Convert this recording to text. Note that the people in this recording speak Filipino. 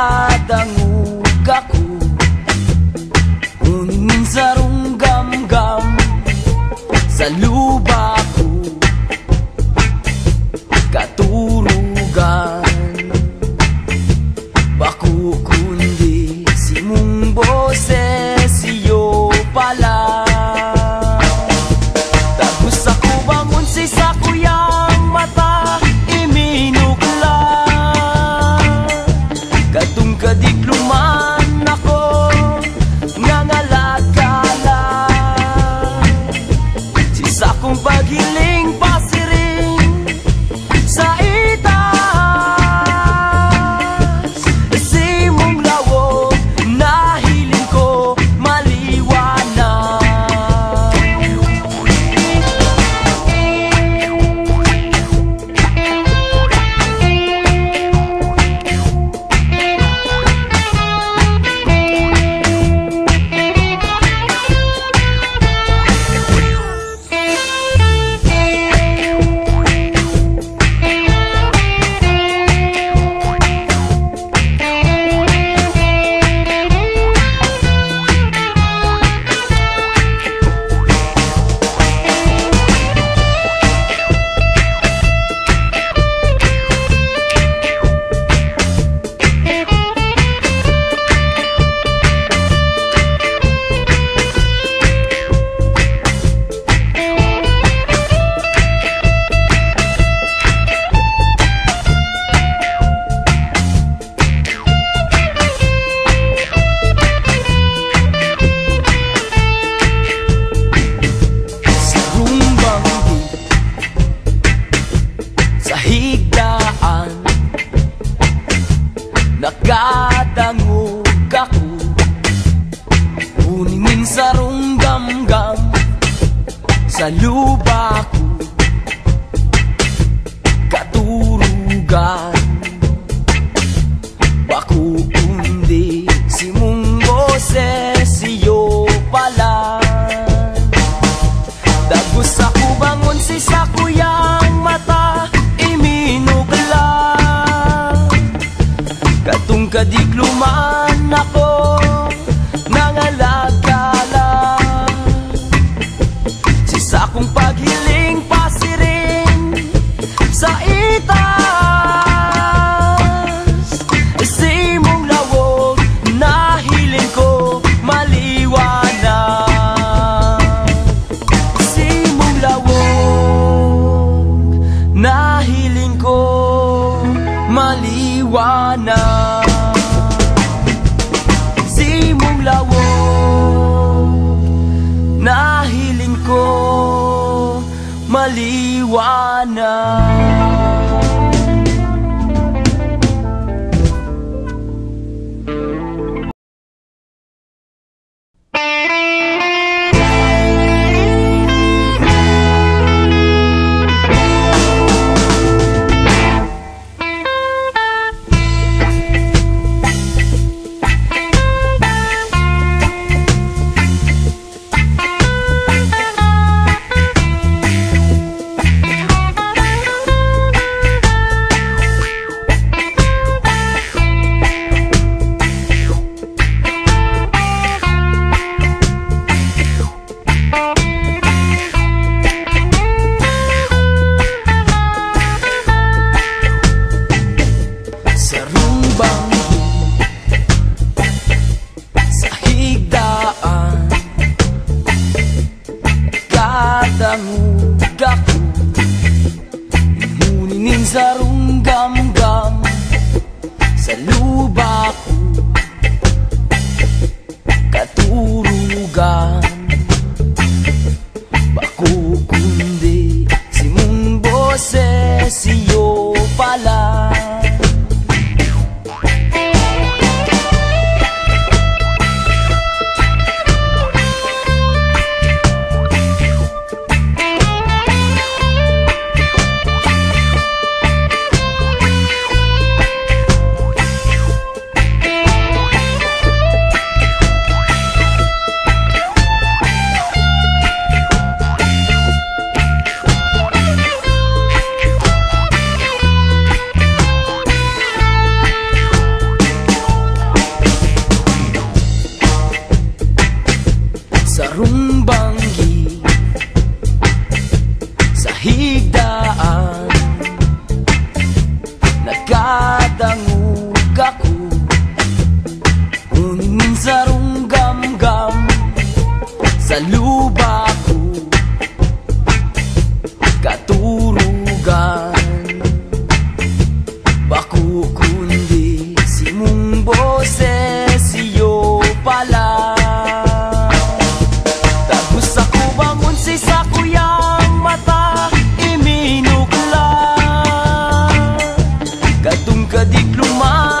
adang lugar. Baku kundi si mundo se siyo pala. Dagos ako bangon si sa kuyang mata Iminugla Katong kadigluman ako Nangalagala. Si sa paghiling pasirin Sa ita ko maliwanag. urugan. Bako kundi si Mundo pala sa luba ko Katurugan. Bako kundi si mong boses